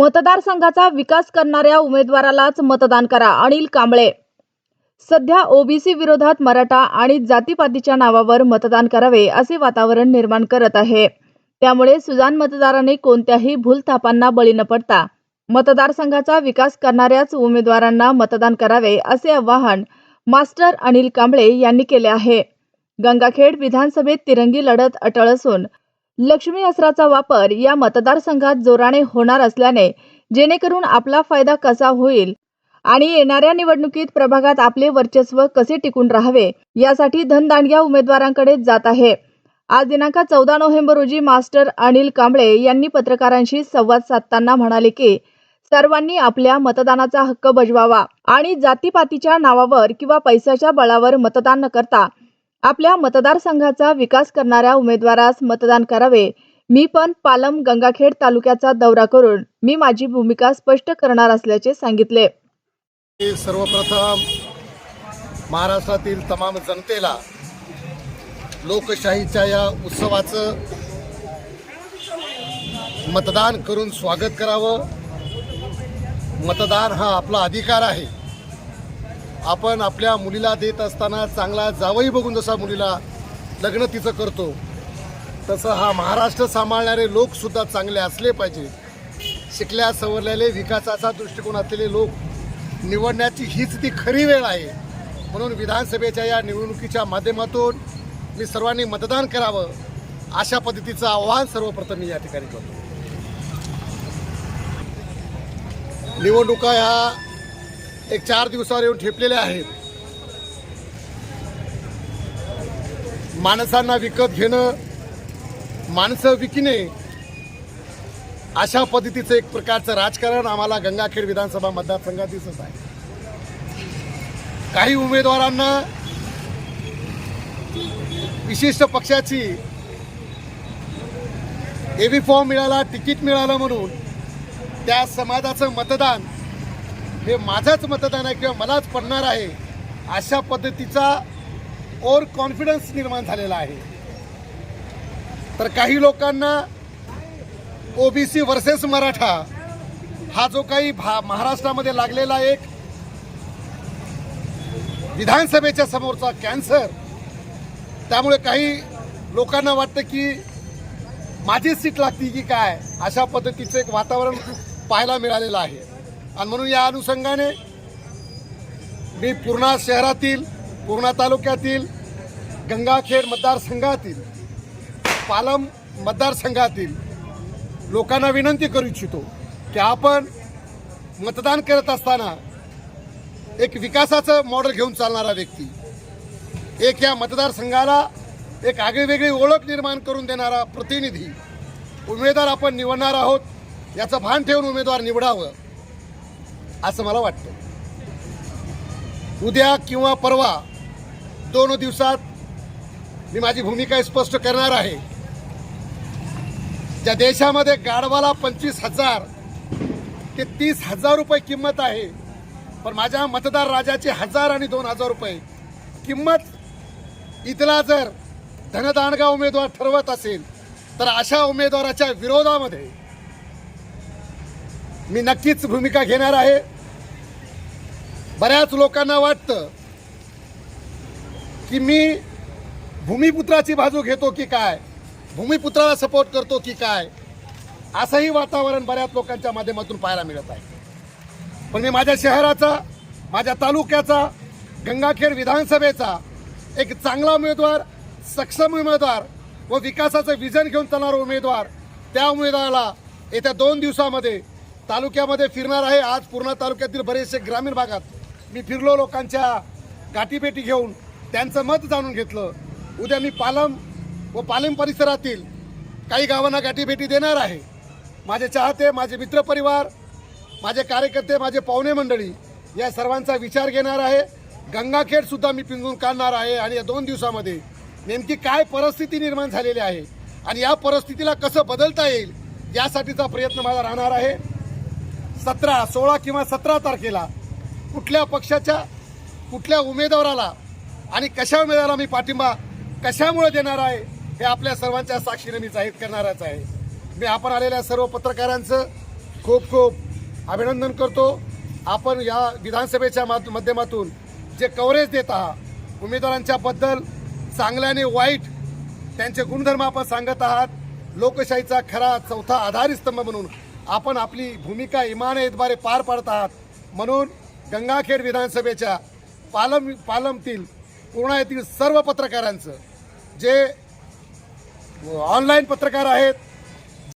मतदारसंघाचा विकास करणाऱ्या उमेदवारालाच मतदान करा. अनिल कांबळे. सध्या ओबीसी विरोधात मराठा आणि जातीपातीच्या नावावर मतदान करावे असे वातावरण निर्माण करत आहे. त्यामुळे सुजान मतदारांनी कोणत्याही भूलथापांना बळी न पडता मतदारसंघाचा विकास करणाऱ्याच उमेदवारांना मतदान करावे असे आवाहन मास्टर अनिल कांबळे यांनी केले आहे. गंगाखेड विधानसभेत तिरंगी लढत अटळ असून लक्ष्मी अस्त्राचा वापर या मतदारसंघात जोराने होणार असल्याने जेणेकरून आपला फायदा कसा होईल आणि येणाऱ्या निवडणुकीत प्रभागात आपले वर्चस्व कसे टिकून राहावे यासाठी धनदांडग्या उमेदवारांकडे जात आहे. आज दिनांक चौदा नोव्हेंबर रोजी मास्टर अनिल कांबळे यांनी पत्रकारांशी संवाद साधताना म्हणाले की सर्वांनी आपल्या मतदानाचा हक्क बजवावा आणि जातीपातीच्या नावावर किंवा पैशाच्या बळावर मतदान न करता आपल्या मतदारसंघाचा विकास करणाऱ्या उमेदवारास मतदान करावे. मी पण पालम गंगाखेड तालुक्याचा दौरा करून मी माझी भूमिका स्पष्ट करणार असल्याचे सांगितले. सर्वप्रथम महाराष्ट्रातील तमाम जनतेला लोकशाहीच्या या उत्सवाचं मतदान करून स्वागत करावं. मतदान हा आपला अधिकार आहे. आपण आपल्या मुलीला देत असताना चांगला जावई बघून जसा मुलीला लग्न तिचं करतो तसं हा महाराष्ट्र सांभाळणारे लोकसुद्धा चांगले असले पाहिजे. शिकल्या सवरलेले विकासाचा दृष्टिकोन असलेले लोक निवडण्याची हीच ती खरी वेळ आहे. म्हणून विधानसभेच्या या निवडणुकीच्या माध्यमातून मी सर्वांनी मतदान करावं अशा पद्धतीचं आव्हान सर्वप्रथम मी या ठिकाणी करतो. निवडणुका ह्या एक चार दिवसावर येऊन ठेपलेले आहेत. माणसांना विकत घेणं माणसं विकणे अशा पद्धतीचं एक प्रकारचं राजकारण आम्हाला गंगाखेड विधानसभा मतदारसंघात दिसत आहे. काही उमेदवारांना विशिष्ट पक्षाची एबी फॉर्म मिळाला तिकीट मिळालं म्हणून त्या समाजाचं मतदान हे माझंच मतदान आहे किंवा मलाच पडणार आहे अशा पद्धतीचा ओवर कॉन्फिडन्स निर्माण झालेला आहे. तर काही लोकांना ओबीसी वर्सेस मराठा हा जो काही भा महाराष्ट्रामध्ये लागलेला एक विधानसभेच्या समोरचा कॅन्सर त्यामुळे काही लोकांना वाटतं की माझी सीट लागती की काय अशा पद्धतीचं एक वातावरण पाहायला मिळालेलं आहे. आणि म्हणून या अनुषंगाने मी पूर्णा शहरातील पूर्णा तालुक्यातील गंगाखेड मतदारसंघातील पालम मतदारसंघातील लोकांना विनंती करू इच्छितो की आपण मतदान करत असताना एक विकासाचं मॉडेल घेऊन चालणारा व्यक्ती एक या मतदारसंघाला एक आगळीवेगळी ओळख निर्माण करून देणारा प्रतिनिधी उमेदवार आपण निवडणार आहोत याचं भान ठेवून उमेदवार निवडावं. असं मला वाटतं उद्या किंवा परवा दोन दिवसात मी माझी भूमिका स्पष्ट करणार आहे. ज्या देशामध्ये गाढवाला पंचवीस हजार ते तीस हजार रुपये किंमत आहे पण माझ्या मतदार राजाचे हजार आणि दोन हजार रुपये किंमत इथला जर धनदांडगा उमेदवार ठरवत असेल तर अशा उमेदवाराच्या विरोधामध्ये मी नक्कीच भूमिका घेणार आहे. बऱ्याच लोकांना वाटतं की मी भूमिपुत्राची बाजू घेतो की काय? भूमिपुत्राला सपोर्ट करतो की काय? असंही वातावरण बऱ्याच लोकांच्या माध्यमातून पाहायला मिळत आहे. पण मी माझ्या शहराचा माझ्या तालुक्याचा गंगाखेड विधानसभेचा एक चांगला उमेदवार सक्षम उमेदवार व विकासाचं विजन घेऊन चालणारा उमेदवार त्या उमेदवाराला येत्या दोन दिवसामध्ये तालुक्यामध्ये फिरणार आहे. आज पूर्णा तालुक्यातील बरेचसे ग्रामीण भागात मी फिरलो लोकांच्या गाठीभेटी घेऊन. त्यांचं मत जाणून घेतलं. उद्या मी पालम व पालम परिसरातील काही गावांना गाठीभेटी देणार आहे. माझे चाहते माझे मित्रपरिवार माझे कार्यकर्ते माझे पाहुणे मंडळी या सर्वांचा विचार घेणार आहे. गंगाखेडसुद्धा मी पिंजून काढणार आहे आणि या दोन दिवसामध्ये नेमकी काय परिस्थिती निर्माण झालेली आहे आणि या परिस्थितीला कसं बदलता येईल यासाठीचा प्रयत्न माझा राहणार आहे. सतरा सोळा किंवा सतरा तारखेला कुठल्या पक्षाच्या कुठल्या उमेदवाराला आणि कशा उमेदवाराला मी पाठिंबा कशामुळे देणार आहे हे आपल्या सर्वांच्या साक्षीने मी जाहीर करणारच आहे. मी आपण आलेल्या सर्व पत्रकारांचं खूप खूप अभिनंदन करतो. आपण या विधानसभेच्या माध्यमातून जे कव्हरेज देत आहात उमेदवारांच्याबद्दल चांगल्याने चांगले आणि वाईट त्यांचे गुणधर्म आपण सांगत आहात. लोकशाहीचा खरा चौथा आधारस्तंभ म्हणून आपण आपली भूमिका इमानतद्वारे पार पाडत आहात. म्हणून गंगाखेड विधानसभेच्या पालम पालमतील पूर्णा येथील सर्व पत्रकारांचं जे ऑनलाईन पत्रकार आहेत